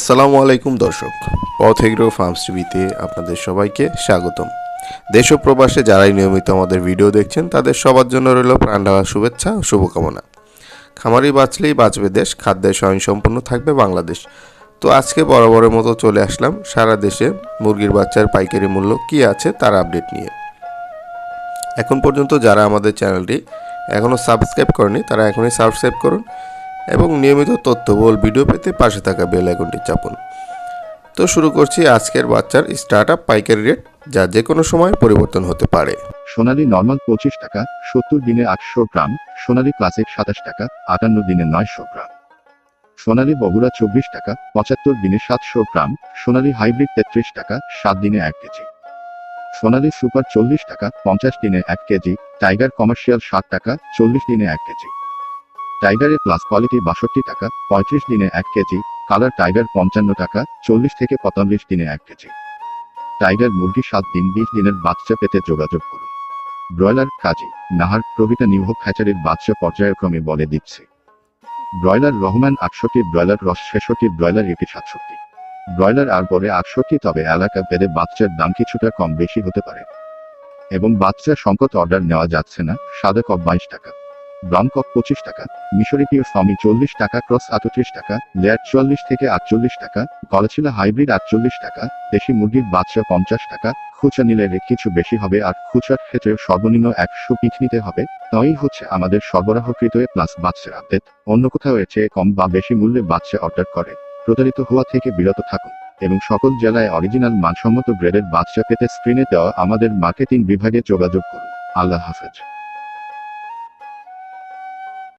আসসালামু আলাইকুম দর্শক পথ এগ্রো ফার্মস টিভিতে আপনাদের সবাইকে স্বাগতম। দেশ ও প্রবাসে যারাই নিয়মিত আমাদের ভিডিও দেখছেন, তাদের সবার জন্য রইল প্রাণ ঢালা শুভেচ্ছা ও শুভকামনা। খামারি বাঁচলেই বাঁচবে দেশ খাদ্যে স্বয়ংসম্পন্ন থাকবে বাংলাদেশ। তো আজকে বরাবরের মতো চলে আসলাম সারা দেশে মুরগির বাচ্চার পাইকারি মূল্য কী আছে তার আপডেট নিয়ে। এখন পর্যন্ত যারা আমাদের চ্যানেলটি এখনও সাবস্ক্রাইব করেনি তারা এখনই সাবস্ক্রাইব করুন। এবং নিয়মিত তথ্যবহুল ভিডিও পেতে পাশে থাকা বেল আইকনটি চাপুন। তো শুরু করছি আজকের বাচ্চার স্টার্ট আপ পাইকারি রেট, যা যে কোনো সময় পরিবর্তন হতে পারে। সোনালী নর্মাল পঁচিশ টাকা, সত্তর দিনে আটশো গ্রাম, সোনালী ক্লাসিক সাতাশ টাকা, আটান্ন দিনে নয়শো গ্রাম। সোনালী বগুড়া চব্বিশ টাকা, পঁচাত্তর দিনে সাতশো গ্রাম, সোনালী হাইব্রিড তেত্রিশ টাকা, সাত দিনে এক কেজি। সোনালী সুপার চল্লিশ টাকা, পঞ্চাশ দিনে এক কেজি, টাইগার কমার্শিয়াল ষাট টাকা, চল্লিশ দিনে এক কেজি। টাইগারের প্লাস কোয়ালিটি বাষট্টি টাকা, পঁয়ত্রিশ দিনে এক কেজি কালার টাইগার পঞ্চান্ন টাকা, চল্লিশ থেকে পঁয়তাল্লিশ দিনে এক কেজি। টাইগার মুরগি সাত দিন, বিশ দিনের বাচ্চা পেতে যোগাযোগ করুন। ব্রয়লার কাজী, নাহার প্রভৃতা নিউহক হ্যাচারির বাচ্চা পর্যায়ক্রমে বলে দিচ্ছে। ব্রয়লার রহমান আটষট্টি ব্রয়লার রস ছেষট্টি ব্রয়লার এটি সাতষট্টি। ব্রয়লার আর পরে আটষট্টি, তবে এলাকা ভেদে বাচ্চার দাম কিছুটা কম বেশি হতে পারে। এবং বাচ্চা সংকট অর্ডার নেওয়া যাচ্ছে না, সাদা কপ বাইশ টাকা। ব্রাউন পঁচিশ টাকা, মিশরি পিওর ফার্মি চল্লিশ টাকা, ক্রস আটত্রিশ টাকা লেয়ার চুয়াল্লিশ থেকে আটচল্লিশ টাকা গলাছিলা হাইব্রিড আটচল্লিশ টাকা, দেশি মুরগির বাচ্চা পঞ্চাশ টাকা, খুচরা নিলে কিছু বেশি হবে আর খুচরার ক্ষেত্রে সর্বনিম্ন একশো পিক নিতে হবে। তাই হচ্ছে আমাদের সরবরাহকৃত প্লাস বাচ্চার আপডেট। অন্য কোথাও এর চেয়ে কম বা বেশি মূল্যে বাচ্চা অর্ডার করে। প্রতারিত হওয়া থেকে বিরত থাকুন। এবং সকল জেলায় অরিজিনাল মানসম্মত গ্রেডের বাচ্চা পেতে স্ক্রিনে দেওয়া আমাদের মার্কেটিং বিভাগে যোগাযোগ করুন। আল্লাহ হাফেজ।